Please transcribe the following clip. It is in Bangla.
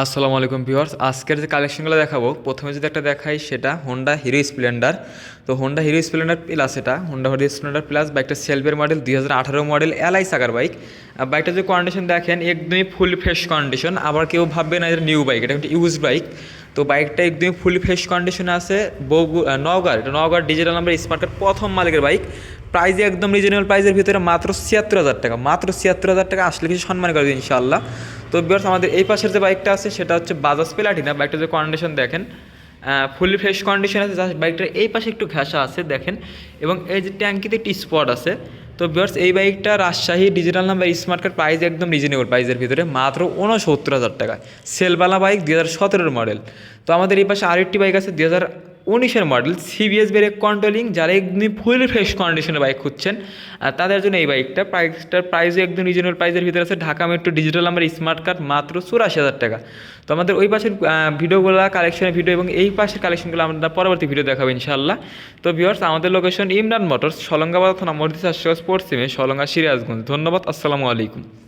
আসসালামু আলাইকুম ভিউয়ার্স। আজকের যে কালেকশনগুলো দেখাবো, প্রথমে যদি একটা দেখাই সেটা হোন্ডা হিরো স্প্লেন্ডার তো হোন্ডা হিরো স্প্লেন্ডার প্লাস এটা। হোন্ডা হিরো স্প্লেন্ডার প্লাস বাইকটা সেলফের মডেল দুই হাজার আঠারো মডেল এলআই সাকার বাইক বাইকটা যে কন্ডিশন দেখেন, একদমই ফুল ফ্রেশ কন্ডিশন আবার কেউ ভাববে না এটা নিউ বাইক এটা একটা ইউজ বাইক তো বাইকটা একদমই ফুল ফ্রেশ কন্ডিশনে আছে। বগু নওগাঁর, এটা নওগাঁর ডিজিটাল নাম্বার স্মার্ট প্রথম মালিকের বাইক প্রাইজে একদম রিজনেবল প্রাইজের ভিতরে মাত্র ছিয়াত্তর হাজার টাকা। মাত্র ছিয়াত্তর হাজার টাকা, আসলে কিছু সম্মান করে দিন ইনশাআল্লাহ। তো বিয়ার্স আমাদের এই পাশের যে বাইকটা আছে, সেটা হচ্ছে বাজাজ প্লাটিনা বাইকটা যে কন্ডিশন দেখেন ফুলি ফ্রেশ কন্ডিশন আছে জাস্ট বাইকটার এই পাশে একটু ঘাসা আছে, দেখেন, এবং এই যে ট্যাঙ্কিতে একটি স্পট আছে। তো বিয়ার্স এই বাইকটা Rajshahi digital number smart card price একদম রিজনেবল প্রাইসের ভিতরে, মাত্র উনসত্তর হাজার টাকা সেলবালা বাইক দু হাজার মডেল তো আমাদের এই পাশে আরেকটি বাইক আছে দু হাজার উনিশের মডেল সিবিএস ব্রেক কন্ট্রোলিং যারা একদমই ফুল ফ্রেশ কন্ডিশনের বাইক খুঁজছেন আর তাদের জন্য এই বাইকটা প্রাইসটার প্রাইসও একদম রিজনেবল প্রাইসের ভিতরে আছে। ঢাকা মেট্রো ডিজিটাল আমার স্মার্ট কার্ড মাত্র চুরাশি হাজার টাকা। তো আমাদের ওই পাশের ভিডিওগুলো কালেকশনের ভিডিও এবং এই পাশের কালেকশনগুলো আমরা পরবর্তী ভিডিও দেখাবো ইনশাল্লাহ তো ভিউয়ার্স আমাদের লোকেশন ইমরান মোটরস সলঙ্গাবাদ থানা মর্দিসা স্পোর্টস সিমে সলঙ্গা সিরাজগঞ্জ। ধন্যবাদ, আসসালামু আলাইকুম।